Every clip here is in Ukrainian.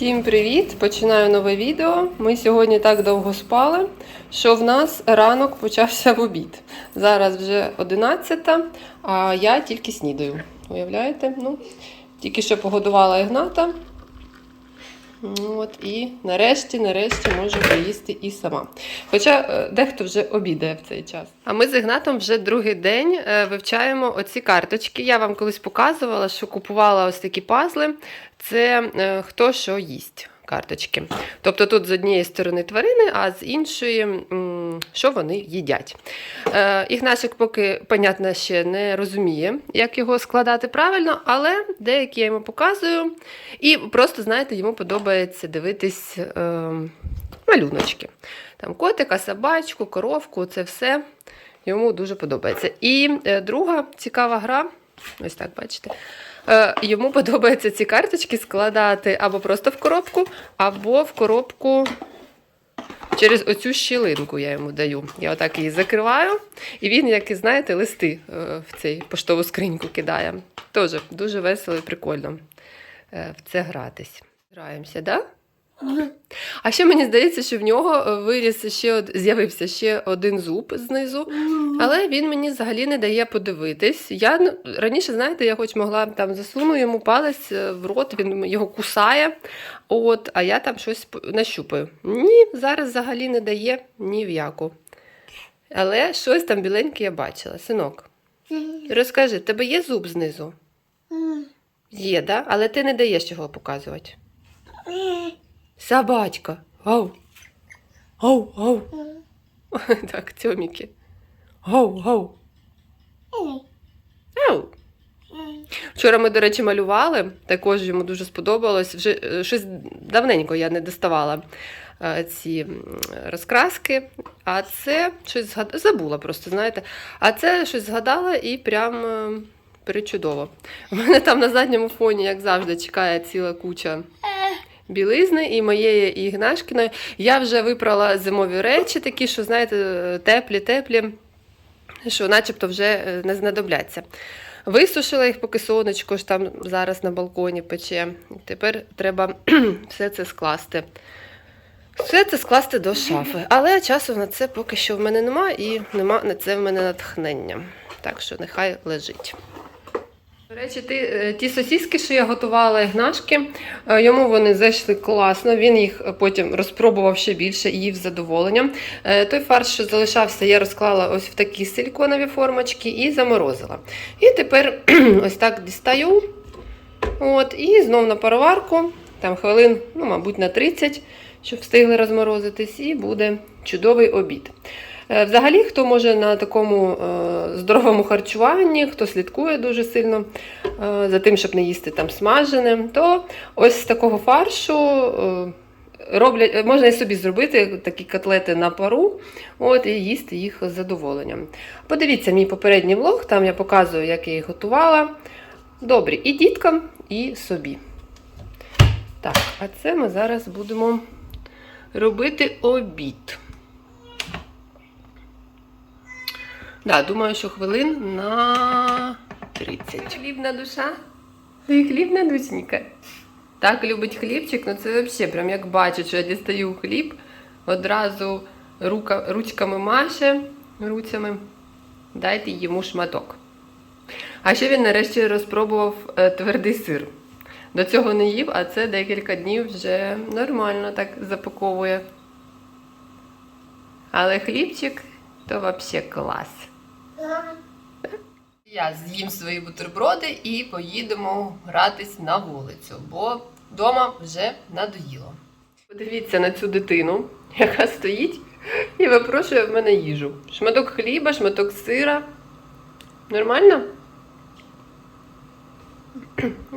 Всім привіт! Починаю нове відео. Ми сьогодні так довго спали, що в нас ранок почався в обід. Зараз вже 11, а я тільки снідаю. Уявляєте? Ну, тільки що погодувала Ігната. Ну, От, і нарешті, нарешті можу поїсти і сама. Хоча е, дехто вже обідає в цей час. А ми з Ігнатом вже другий день е, вивчаємо оці карточки. Я вам колись показувала, що купувала ось такі пазли. Це е, хто що їсть. Карточки. Тобто тут з однієї сторони тварини, а з іншої, що вони їдять. Е, Ігнашик поки, понятно, ще не розуміє, як його складати правильно, але деякі я йому показую. І просто, знаєте, йому подобається дивитись е, малюночки. Там котика, собачку, коровку, це все йому дуже подобається. І е, друга цікава гра, ось так бачите. Е, Йому подобається ці карточки складати або просто в коробку, або в коробку через оцю щілинку я йому даю. Я отак її закриваю, і він, як і знаєте, листи е, в цей поштову скриньку кидає. Тоже дуже весело і прикольно е, в це гратись. Граємося, так? Да? А ще мені здається, що в нього е, виріс ще од- з'явився ще один зуб знизу, але він мені взагалі не дає подивитись. Я ну, раніше, знаєте, я хоч могла там засуну йому палець е, в рот, він його кусає, от, а я там щось нащупаю. Ні, зараз взагалі не дає ні в яку. Але щось там біленьке я бачила. Синок, розкажи, тебе є зуб знизу? Є, да? але ти не даєш його показувати. Собачка. Гав. Гав, гав. Так, тьоміки. Гав, гав. Вчора ми, до речі, малювали, також йому дуже сподобалось. Вже е, щось давненько я не доставала е, ці розкраски, а це щось згад... забула просто, знаєте. А це щось згадала і прям е, причудово. У мене там на задньому фоні, як завжди, чекає ціла куча білизни і моєї, і Ігнашкіної. Я вже випрала зимові речі, такі, що, знаєте, теплі, теплі, що начебто вже е, не знадобляться. Висушила їх, поки сонечко ж там зараз на балконі пече. Тепер треба все це скласти. Все це скласти до шафи. Але часу на це поки що в мене нема, і нема на це в мене натхнення. Так що нехай лежить. До речі, е, ті сосіски, що я готувала Ігнашки, е, йому вони зайшли класно. Він їх е, потім розпробував ще більше і їв задоволенням. Той фарш, що залишався, я розклала ось в такі силіконові формочки і заморозила. І тепер ось так дістаю. От, і знов на пароварку, там хвилин, ну, мабуть, на 30, щоб встигли розморозитись, і буде чудовий обід. Е, Взагалі, хто може на такому е, здоровому харчуванні, хто слідкує дуже сильно е, за тим, щоб не їсти там смажене, то ось з такого фаршу роблять, можна і собі зробити такі котлети на пару от, і їсти їх з задоволенням. Подивіться мій попередній влог, там я показую, як я їх готувала. Добрі і діткам, і собі. Так, а це ми зараз будемо робити обід. Да, думаю, що хвилин на 30. Хлібна душа? Ти хлібна душенька? Так любить хлібчик, ну це взагалі прям як бачить, що я дістаю хліб, одразу рука, ручками маше, руцями. Дайте йому шматок. А ще він нарешті розпробував е, твердий сир. До цього не їв, а це декілька днів вже нормально так запаковує. Але хлібчик то взагалі клас. Я з'їм свої бутерброди і поїдемо гратись на вулицю, бо вдома вже надоїло. Подивіться на цю дитину, яка стоїть і випрошує в мене їжу. Шматок хліба, шматок сира. Нормально?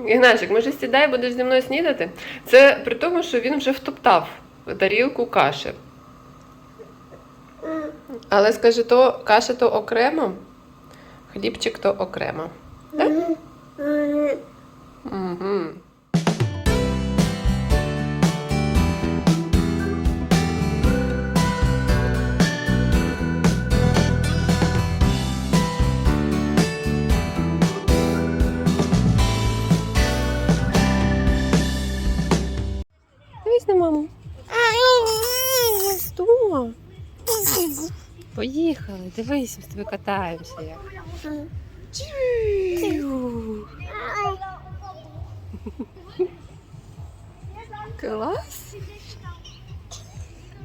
Ігнашик, може сідай, будеш зі мною снідати? Це при тому, що він вже втоптав тарілку каші. Але скажи, то каша то окремо, хлібчик то окремо. Так? Угу. Поїхали, дивись, ми з тобою катаємося. Як. Чу. Клас.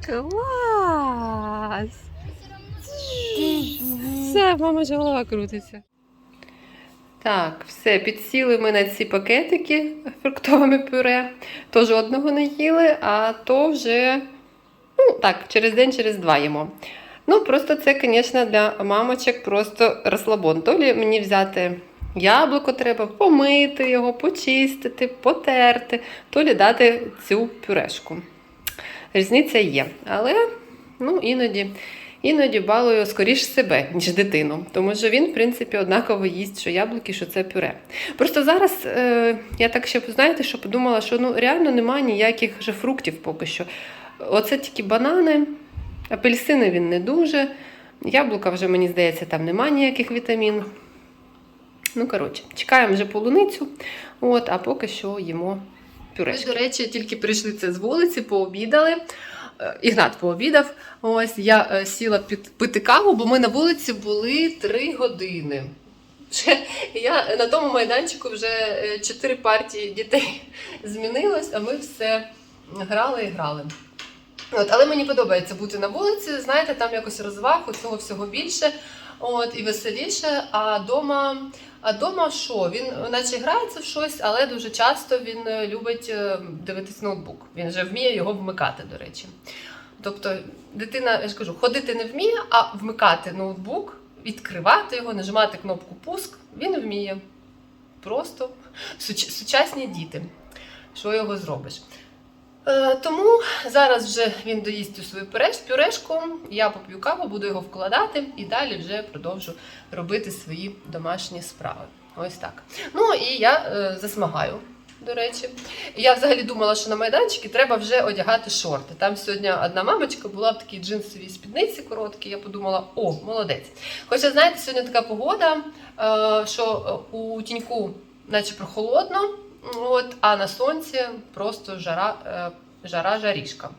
Клас. Все, мама вже голова крутиться. Так, все, підсіли ми на ці пакетики фруктовими пюре. То жодного не їли, а то вже, ну так, через день, через два їмо. Ну, просто це, звісно, для мамочок просто розслабон. То лі мені взяти яблуко треба, помити його, почистити, потерти, то лі дати цю пюрешку. Різниця є. Але ну, іноді, іноді балую скоріш себе, ніж дитину. Тому що він, в принципі, однаково їсть, що яблуки, що це пюре. Просто зараз е, я так ще, знаєте, що подумала, що ну, реально немає ніяких вже фруктів поки що. Оце тільки банани, апельсини він не дуже. Яблука вже, мені здається, там немає ніяких вітамін. Ну, коротше, чекаємо вже полуницю, от, а поки що їмо пюрешки. До речі, тільки прийшли це з вулиці, пообідали. Е, Ігнат пообідав. Ось я е, сіла під, пити каву, бо ми на вулиці були три години. Ще я на тому майданчику вже е, чотири партії дітей змінилось, а ми все грали і грали. От, але мені подобається бути на вулиці, знаєте, там якось розваг, у всього більше. От, і веселіше. А дома, а дома що? Він наче грається в щось, але дуже часто він е, любить е, дивитись ноутбук. Він вже вміє його вмикати, до речі. Тобто, дитина, я ж кажу, ходити не вміє, а вмикати ноутбук, відкривати його, нажимати кнопку пуск, він вміє. Просто суч- сучасні діти. Що його зробиш? Е, Тому зараз вже він доїсть цю свою пюрешку, я поп'ю каву, буду його вкладати і далі вже продовжу робити свої домашні справи. Ось так. Ну і я е, засмагаю. До речі, я взагалі думала, що на майданчики треба вже одягати шорти. Там сьогодні одна мамочка була в такій джинсовій спідниці короткі. Я подумала, о, молодець. Хоча, знаєте, сьогодні така погода, е, що у тіньку, наче прохолодно, От, а на сонці просто жара, е, жара жарішка.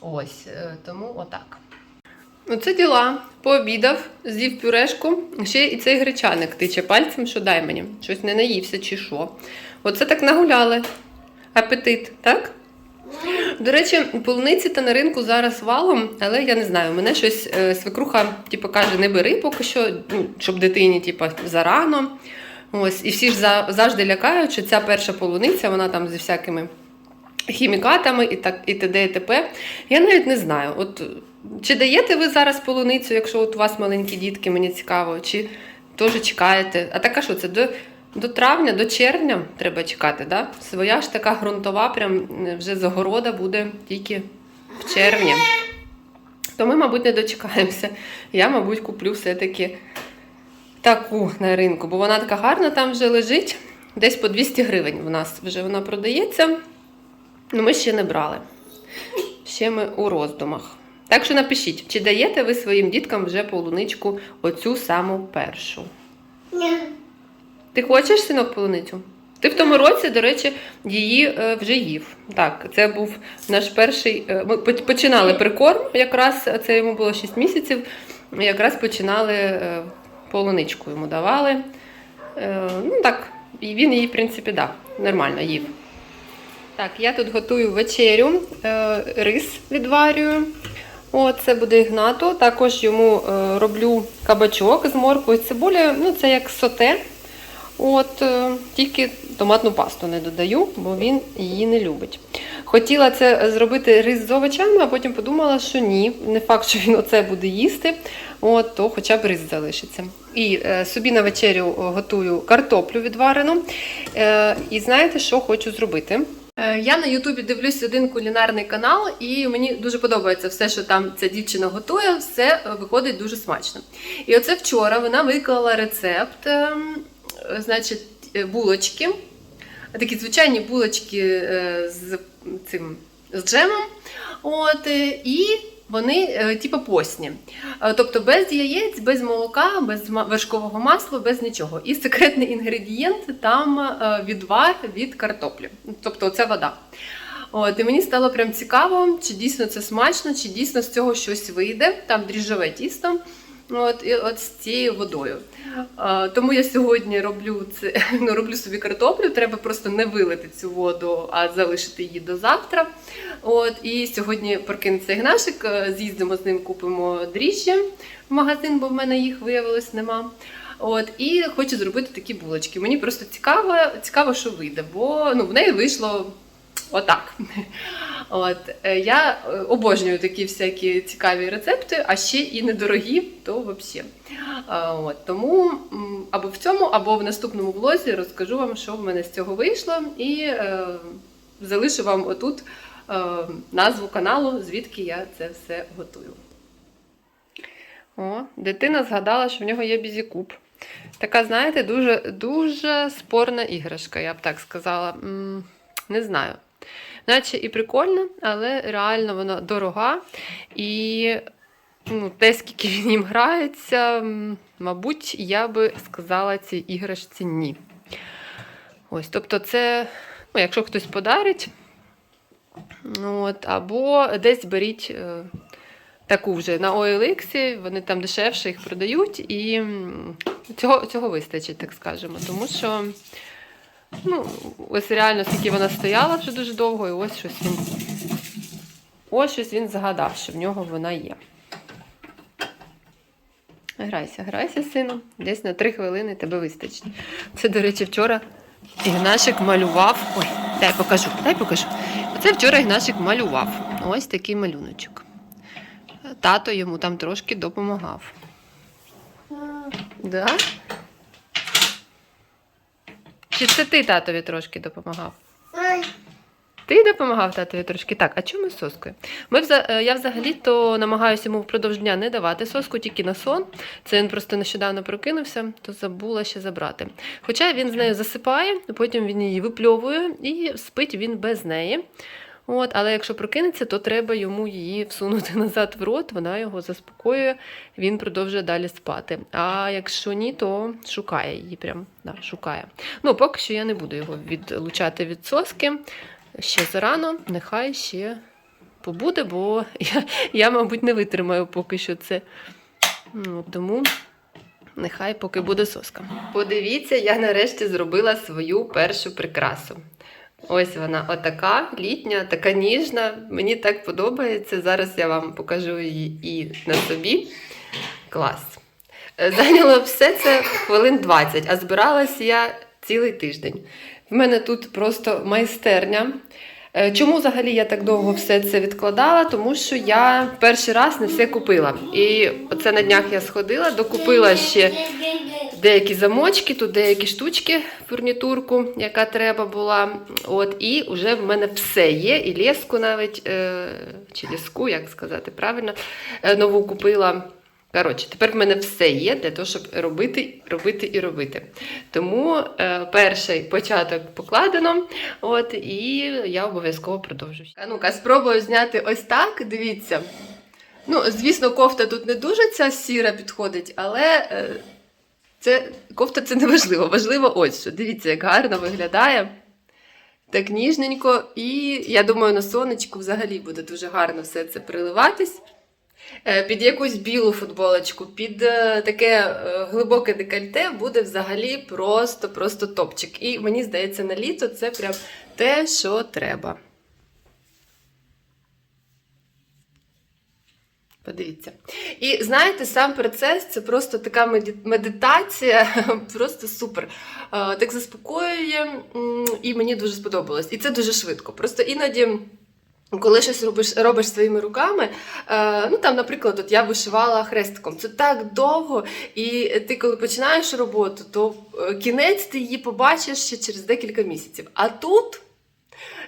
Ось, е, тому отак. Оце діла. Пообідав, з'їв пюрешку, ще і цей гречаник тиче пальцем, що дай мені. Щось не наївся чи що. Оце так нагуляли. Апетит, так? До речі, полуниці та на ринку зараз валом, але я не знаю, мене щось е, свекруха типу, каже, не бери поки що, ну, щоб дитині типу, зарано. Ось, і всі ж за- завжди лякають, що ця перша полуниця, вона там зі всякими хімікатами і так і т.д. і т.п. Я навіть не знаю. От чи даєте ви зараз полуницю, якщо от у вас маленькі дітки, мені цікаво, чи теж чекаєте? А така що це до, до травня, до червня треба чекати, да? Своя ж така ґрунтова, прям вже загорода буде тільки в червні. То ми, мабуть, не дочекаємося. Я, мабуть, куплю все-таки таку на ринку, бо вона така гарна там вже лежить. Десь по 200 гривень в нас вже вона продається. Ну, ми ще не брали. Ще ми у роздумах. Так що напишіть, чи даєте ви своїм діткам вже полуничку оцю саму першу? Ні. Ти хочеш синок полуницю? Ти в тому році, до речі, її е, вже їв. Так, це був наш перший. е, Ми починали прикорм, якраз це йому було 6 місяців. Якраз починали е, полуничку йому давали. Е, Ну так, і він її, в принципі, да, нормально їв. Так, я тут готую вечерю, е, рис відварюю. О, це буде Ігнату. Також йому е, роблю кабачок з морквою і цибулею. Ну, це як соте. От, тільки томатну пасту не додаю, бо він її не любить. Хотіла це зробити рис з овочами, а потім подумала, що ні, не факт, що він оце буде їсти, от, то хоча б рис залишиться. І е, собі на вечерю е, готую картоплю відварену. Е, і знаєте, що хочу зробити? Е, Я на Ютубі дивлюсь один кулінарний канал, і мені дуже подобається все, що там ця дівчина готує, все е, виходить дуже смачно. І оце вчора вона виклала рецепт, ем, значить, булочки, такі звичайні булочки е, з цим з джемом. От, е, і вони е, типу постні. Е, Тобто без яєць, без молока, без вершкового масла, без нічого. І секретний інгредієнт там відвар від картоплі. Тобто це вода. От, і мені стало прям цікаво, чи дійсно це смачно, чи дійсно з цього щось вийде. Там дріжджове тісто. От, і от з цією водою. А, тому я сьогодні роблю це, ну, роблю собі картоплю. Треба просто не вилити цю воду, а залишити її до завтра. От, і сьогодні прокинеться Ігнашик, е, з'їздимо з ним, купимо дріжджі в магазин, бо в мене їх виявилось нема. От, і хочу зробити такі булочки. Мені просто цікаво, цікаво, що вийде, бо ну, в неї вийшло отак. От, е, я е, обожнюю такі всякі цікаві рецепти, а ще і недорогі, то взагалі. От, тому або в цьому, або в наступному влозі розкажу вам, що в мене з цього вийшло, і е, залишу вам отут е, назву каналу, звідки я це все готую. О, дитина згадала, що в нього є бізікуб. Така, знаєте, дуже, дуже спорна іграшка, я б так сказала. Не знаю. Наче і прикольно, але реально вона дорога. І ну, те, скільки він їм грається, мабуть, я би сказала цій іграшці ні. Ось, тобто, це, ну, якщо хтось подарить, ну, от, або десь беріть е, таку вже на OLX, вони там дешевше їх продають, і цього, цього вистачить, так скажемо. Тому що ну, ось реально, скільки вона стояла вже дуже довго, і ось щось він. Ось щось він згадав, що в нього вона є. Грайся, грайся, сину. Десь на три хвилини тебе вистачить. Це, до речі, вчора Ігнашик малював. Ой, дай покажу, дай покажу. Оце вчора Ігнашик малював. Ось такий малюночок. Тато йому там трошки допомагав. Да? Чи це ти татові трошки допомагав? Ти допомагав татові трошки. Так, а чому з соскою? Ми вза- е, я взагалі-то намагаюся йому впродовж дня не давати соску, тільки на сон. Це він просто нещодавно прокинувся, то забула ще забрати. Хоча він з нею засипає, потім він її випльовує і спить він без неї. От, але якщо прокинеться, то треба йому її всунути назад в рот, вона його заспокоює, він продовжує далі спати. А якщо ні, то шукає її прям да, шукає. Ну, поки що я не буду його відлучати від соски. Ще зарано, нехай ще побуде, бо я, я мабуть, не витримаю поки що це. Ну, тому нехай поки буде соска. Подивіться, я нарешті зробила свою першу прикрасу. Ось вона отака, літня, така ніжна. Мені так подобається. Зараз я вам покажу її і на собі. Клас. Е, Зайняло все це хвилин 20, а збиралася я цілий тиждень. В мене тут просто майстерня. Е, Чому взагалі я так довго все це відкладала? Тому що я перший раз не все купила. І оце на днях я сходила, докупила ще деякі замочки, тут деякі штучки, фурнітурку, яка треба була. От, і вже в мене все є. І леску навіть, е, чи леску, як сказати правильно, е, нову купила. Коротше, тепер в мене все є для того, щоб робити, робити і робити. Тому е, перший початок покладено, от, і я обов'язково продовжу. А ну-ка, спробую зняти ось так. Дивіться. Ну, звісно, кофта тут не дуже ця сіра підходить, але е, це, кофта це не важливо. Важливо ось що. Дивіться, як гарно виглядає. Так ніжненько, і я думаю, на сонечку взагалі буде дуже гарно все це приливатись. Е, Під якусь білу футболочку, під е, таке е, глибоке декольте буде взагалі просто-просто топчик. І мені здається, на літо це прям те, що треба. Подивіться. І знаєте, сам процес це просто така медитація, просто супер. Так заспокоює, і мені дуже сподобалось. І це дуже швидко. Просто іноді. Коли щось робиш, робиш своїми руками, е, ну там, наприклад, от я вишивала хрестиком. Це так довго, і ти, коли починаєш роботу, то е, кінець ти її побачиш ще через декілька місяців. А тут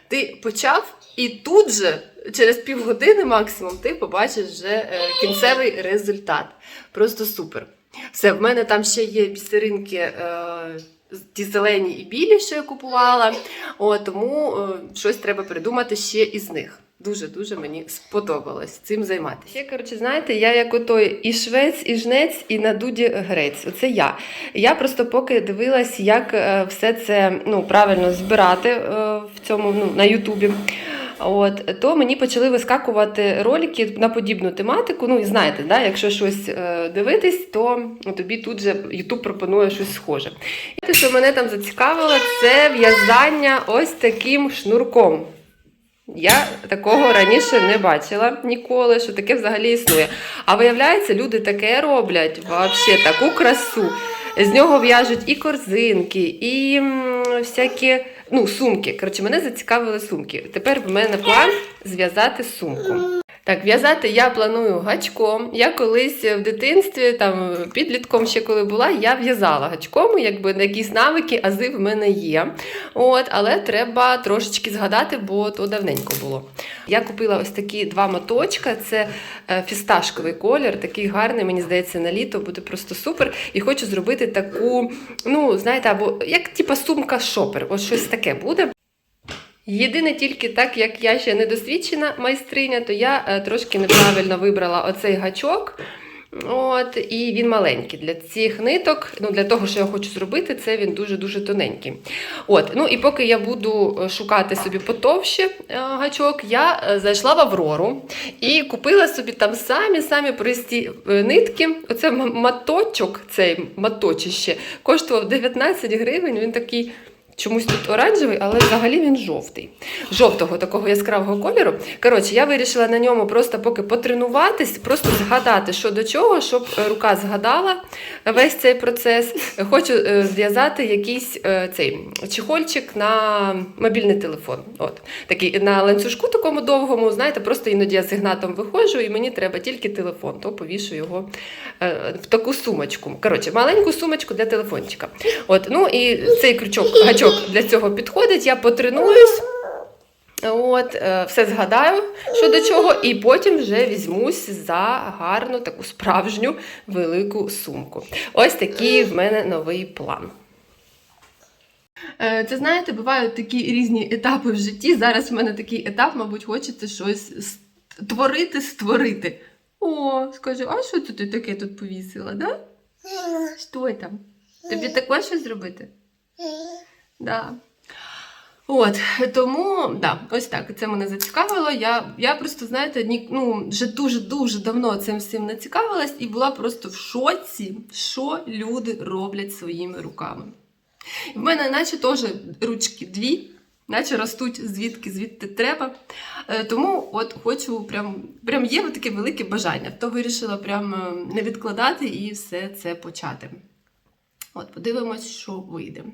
ти почав, і тут же, через півгодини максимум, ти побачиш вже е, кінцевий результат. Просто супер. Все, в мене там ще є бісеринки. Е, Ті зелені і білі, що я купувала, О, тому е, щось треба придумати ще із них. Дуже-дуже мені сподобалось цим займатися. Ще, коротше, знаєте, я як отой і швець, і жнець, і на дуді грець. Оце я. Я просто поки дивилась, як е, все це ну, правильно збирати е, в цьому ну, на Ютубі. От, то мені почали вискакувати ролики на подібну тематику. Ну, і знаєте, да, якщо щось е, дивитись, то тобі тут же YouTube пропонує щось схоже. І те, що мене там зацікавило, це в'язання ось таким шнурком. Я такого раніше не бачила ніколи, що таке взагалі існує. А виявляється, люди таке роблять, вообще таку красу. З нього в'яжуть і корзинки, і всякі ну, сумки. Коротше, мене зацікавили сумки. Тепер в мене план зв'язати сумку. Так, в'язати я планую гачком. Я колись в дитинстві, там підлітком ще коли була, я в'язала гачком, якби якісь навики, ази в мене є. От, але треба трошечки згадати, бо то давненько було. Я купила ось такі два моточка. Це е, фісташковий колір, такий гарний, мені здається, на літо буде просто супер. І хочу зробити таку, ну, знаєте, або як типа сумка шопер. Ось щось таке буде. Єдине тільки так, як я ще не досвідчена майстриня, то я е, трошки неправильно вибрала оцей гачок. От, і він маленький. Для цих ниток, ну для того, що я хочу зробити, це він дуже-дуже тоненький. От, ну і поки я буду е, шукати собі потовще е, гачок, я зайшла в Аврору і купила собі там самі-самі прості нитки. Оце маточок, цей маточище, коштував 19 гривень. Він такий. Чомусь тут оранжевий, але взагалі він жовтий. Жовтого такого яскравого кольору. Коротше, я вирішила на ньому просто поки потренуватись, просто згадати, що до чого, щоб е, рука згадала весь цей процес. Хочу е, зв'язати якийсь е, цей чехольчик на мобільний телефон. От такий на ланцюжку такому довгому, знаєте, просто іноді я з ігнатом виходжу, і мені треба тільки телефон, то повішу його в таку сумочку. Коротше, маленьку сумочку для телефончика. От, ну і цей крючок, гачок для цього підходить. Я потренуюсь. От, е, все згадаю, що до чого, і потім вже візьмусь за гарну таку справжню велику сумку. Ось такий в мене новий план. Е, Це знаєте, бувають такі різні етапи в житті. Зараз в мене такий етап, мабуть, хочеться щось створити, створити. О, скажу, а що це ти таке тут повісила, да? Що там? Тобі також щось зробити? Да. От, тому, да, ось так, це мене зацікавило. Я, я просто, знаєте, ні, ну, вже дуже-дуже давно цим всім не цікавилась і була просто в шоці, що люди роблять своїми руками. І в мене наче теж ручки дві, наче ростуть звідки звідти треба. Е, Тому от хочу, прям, прям є таке велике бажання. То вирішила прям е, не відкладати і все це почати. От, подивимось, що вийде.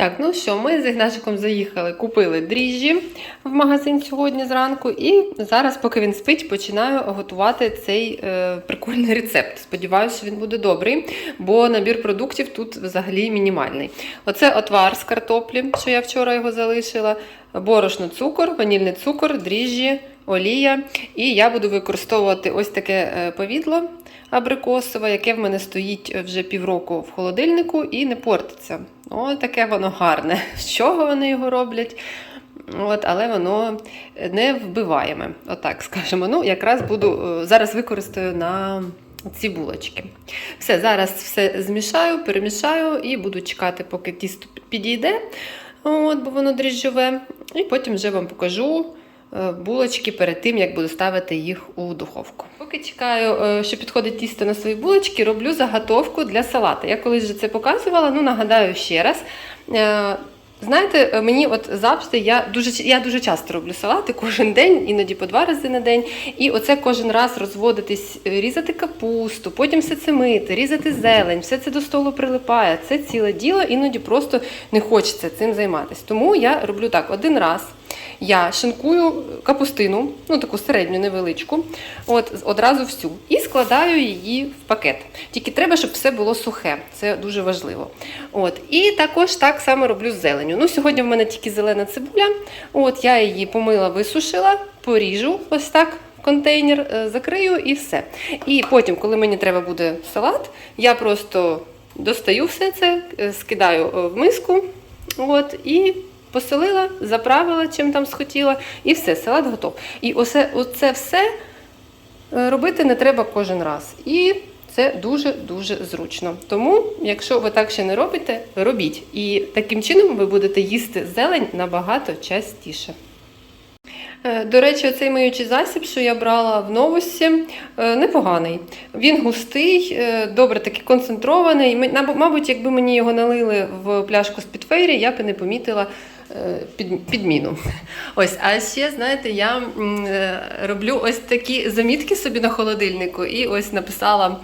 Так, ну що, ми з Ігнашиком заїхали, купили дріжджі в магазин сьогодні зранку, і зараз, поки він спить, починаю готувати цей е, прикольний рецепт. Сподіваюся, що він буде добрий, бо набір продуктів тут взагалі мінімальний. Оце отвар з картоплі, що я вчора його залишила, борошно, цукор, ванільний цукор, дріжджі, олія. І я буду використовувати ось таке е, повідло абрикосове, яке в мене стоїть вже півроку в холодильнику і не портиться. О, таке воно гарне. З чого вони його роблять? От, але воно не вбиваєме, отак скажемо. Ну, якраз буду е, зараз використаю на ці булочки. Все, зараз все змішаю, перемішаю і буду чекати, поки тісто підійде, от, бо воно дріжджове. І потім вже вам покажу булочки перед тим, як буду ставити їх у духовку. Поки чекаю, е, що підходить тісто на свої булочки, роблю заготовку для салату. Я колись вже це показувала, ну нагадаю ще раз. Е, Знаєте, е, мені от завжди я дуже я дуже часто роблю салати кожен день, іноді по два рази на день. І оце кожен раз розводитись, е, різати капусту, потім все це мити, різати зелень, все це до столу прилипає. Це ціле діло, іноді просто не хочеться цим займатися. Тому я роблю так: один раз я шинкую капустину, ну таку середню невеличку, от одразу всю, і складаю її в пакет. Тільки треба, щоб все було сухе, це дуже важливо. От і також так само роблю з зеленю. Ну сьогодні в мене тільки зелена цибуля. От я її помила, висушила, поріжу ось так. Контейнер е, закрию і все. І потім, коли мені треба буде салат, я просто достаю все це, е, скидаю е, в миску. От, і Поселила, заправила, чим там схотіла, і все, салат готов. І оце, оце все е, робити не треба кожен раз. І Це дуже-дуже зручно. Тому, якщо ви так ще не робите, робіть. І таким чином ви будете їсти зелень набагато частіше. Е, До речі, цей миючий засіб, що я брала в новості, е, непоганий. Він густий, добре такий концентрований. Мабуть, якби мені його налили в пляшку з підфейрі, я б і не помітила під- підміну. Ось, а ще, знаєте, я е, роблю ось такі замітки собі на холодильнику, і ось написала,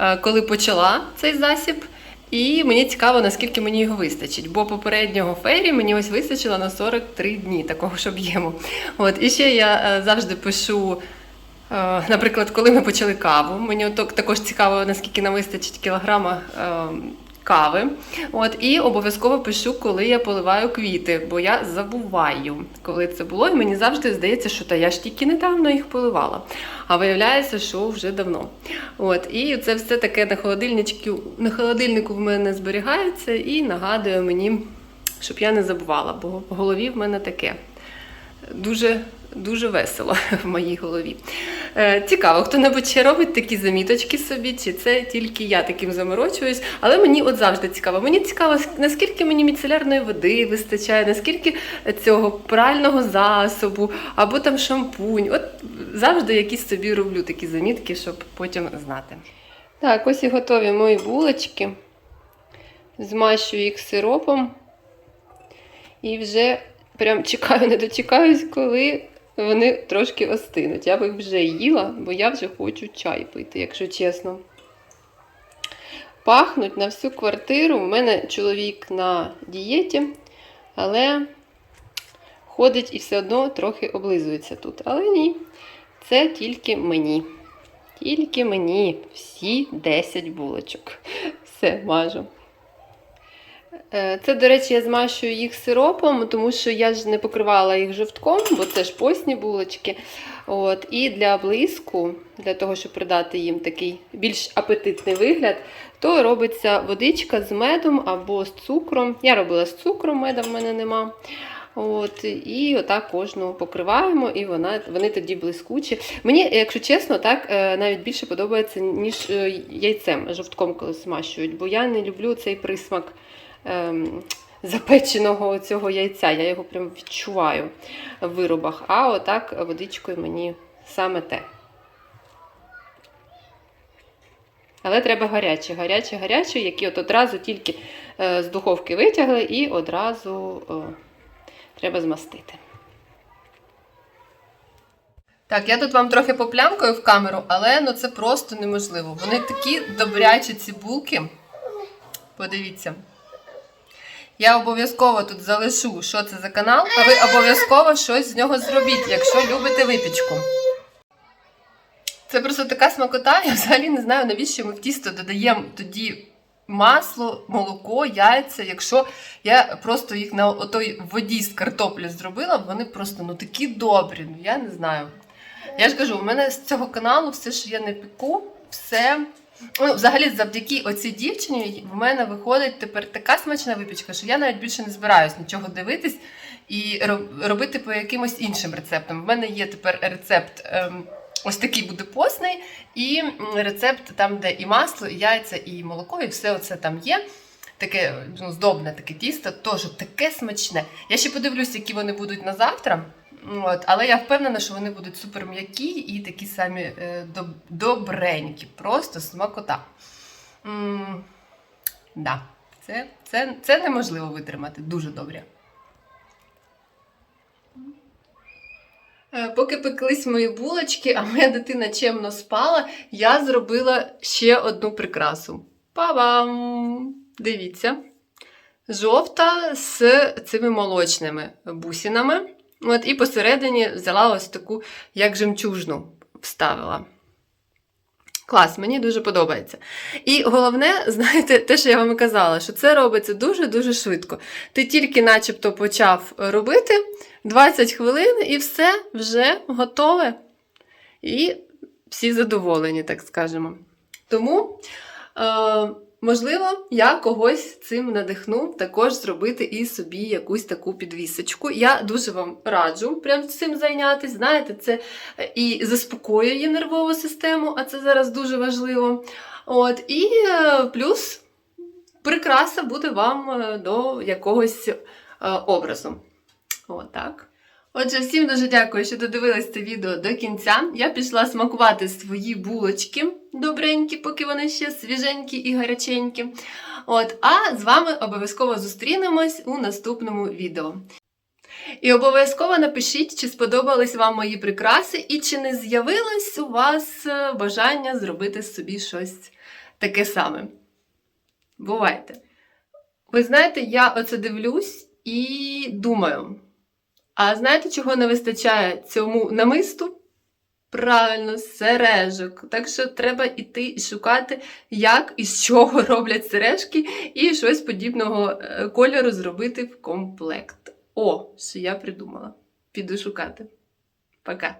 е, коли почала цей засіб. І мені цікаво, наскільки мені його вистачить, бо попереднього фейрі мені ось вистачило на 43 дні такого ж об'єму. От і ще я е, завжди пишу. Наприклад, коли ми почали каву, мені також цікаво, наскільки нам вистачить кілограма е, кави. От, і обов'язково пишу, коли я поливаю квіти, бо я забуваю, коли це було, і мені завжди здається, що та я ж тільки недавно їх поливала. А виявляється, що вже давно. От, і це все таке на холодильничку, на холодильнику в мене зберігається і нагадує мені, щоб я не забувала, бо в голові в мене таке. Дуже, дуже весело в моїй голові. Е, цікаво, хто-небудь ще робить такі заміточки собі, чи це тільки я таким заморочуюсь. Але мені от завжди цікаво. Мені цікаво, наскільки мені міцелярної води вистачає, наскільки цього прального засобу, або там шампунь. От завжди якісь собі роблю такі замітки, щоб потім знати. Так, ось і готові мої булочки. Змащую їх сиропом. І вже прям чекаю, не дочекаюсь, коли вони трошки остинуть. Я б їх вже їла, бо я вже хочу чай пити, якщо чесно. Пахнуть на всю квартиру. У мене чоловік на дієті, але ходить і все одно трохи облизується тут. Але ні, це тільки мені. Тільки мені всі 10 булочок. Все, мажу. Е, Це, до речі, я змащую їх сиропом, тому що я ж не покривала їх жовтком, бо це ж постні булочки. От, і для блиску, для того, щоб придати їм такий більш апетитний вигляд, то робиться водичка з медом або з цукром. Я робила з цукром, меда в мене нема. От, і отак кожну покриваємо, і вона, вони тоді блискучі. Мені, якщо чесно, так е, навіть більше подобається, ніж е, яйцем, жовтком, коли смащують, бо я не люблю цей присмак ем, запеченого цього яйця. Я його прям відчуваю в виробах. А отак водичкою мені саме те. Але треба гарячі, гарячі, гарячі, які от одразу тільки е, з духовки витягли і одразу е, треба змастити. Так, я тут вам трохи поплямкаю в камеру, але ну це просто неможливо. Вони такі добрячі ці булки. Подивіться. Я обов'язково тут залишу, що це за канал, а ви обов'язково щось з нього зробіть, якщо любите випічку. Це просто така смакота, я взагалі не знаю, навіщо ми в тісто додаємо тоді масло, молоко, яйця. Якщо я просто їх на отой воді з картоплі зробила, вони просто ну такі добрі. Ну я не знаю. Я ж кажу, у мене з цього каналу все, що я не пеку, все. Ну, взагалі, завдяки оцій дівчині в мене виходить тепер така смачна випічка, що я навіть більше не збираюсь нічого дивитись і робити по якимось іншим рецептам. В мене є тепер рецепт. Ем, Ось такий буде постний, і рецепт там, де і масло, і яйця, і молоко, і все це там є. Таке ну, здобне таке тісто, теж таке смачне. Я ще подивлюсь, які вони будуть на завтра. От, але я впевнена, що вони будуть супер м'які і такі самі е, доб- добренькі. Просто смакота. м да, це, це, це неможливо витримати. Дуже добре. Е, Поки пеклись мої булочки, а моя дитина чемно спала, я зробила ще одну прикрасу. Па-бам! Дивіться. Жовта з цими молочними бусинами. От, і посередині взяла ось таку, як жемчужну, вставила. Клас, мені дуже подобається. І головне, знаєте, те, що я вам казала, що це робиться дуже-дуже швидко. Ти тільки начебто почав робити 20 хвилин і все вже готове. І всі задоволені, так скажемо. Тому е, Можливо, я когось цим надихну також зробити і собі якусь таку підвісочку. Я дуже вам раджу прям цим зайнятися. Знаєте, це е, і заспокоює нервову систему, а це зараз дуже важливо. От, і е, плюс прикраса буде вам е, до якогось образу. От так. Отже, всім дуже дякую, що додивились це відео до кінця. Я пішла смакувати свої булочки добренькі, поки вони ще свіженькі і гаряченькі. От, а з вами обов'язково зустрінемось у наступному відео. І обов'язково напишіть, чи сподобались вам мої прикраси, і чи не з'явилось у вас е, бажання зробити собі щось таке саме. Бувайте! Ви знаєте, я оце дивлюсь і думаю. А знаєте, чого не вистачає цьому намисту? Правильно, сережок. Так що треба йти і шукати, як і з чого роблять сережки, і щось подібного е, кольору зробити в комплект. О, що я придумала. Піду шукати. Пока.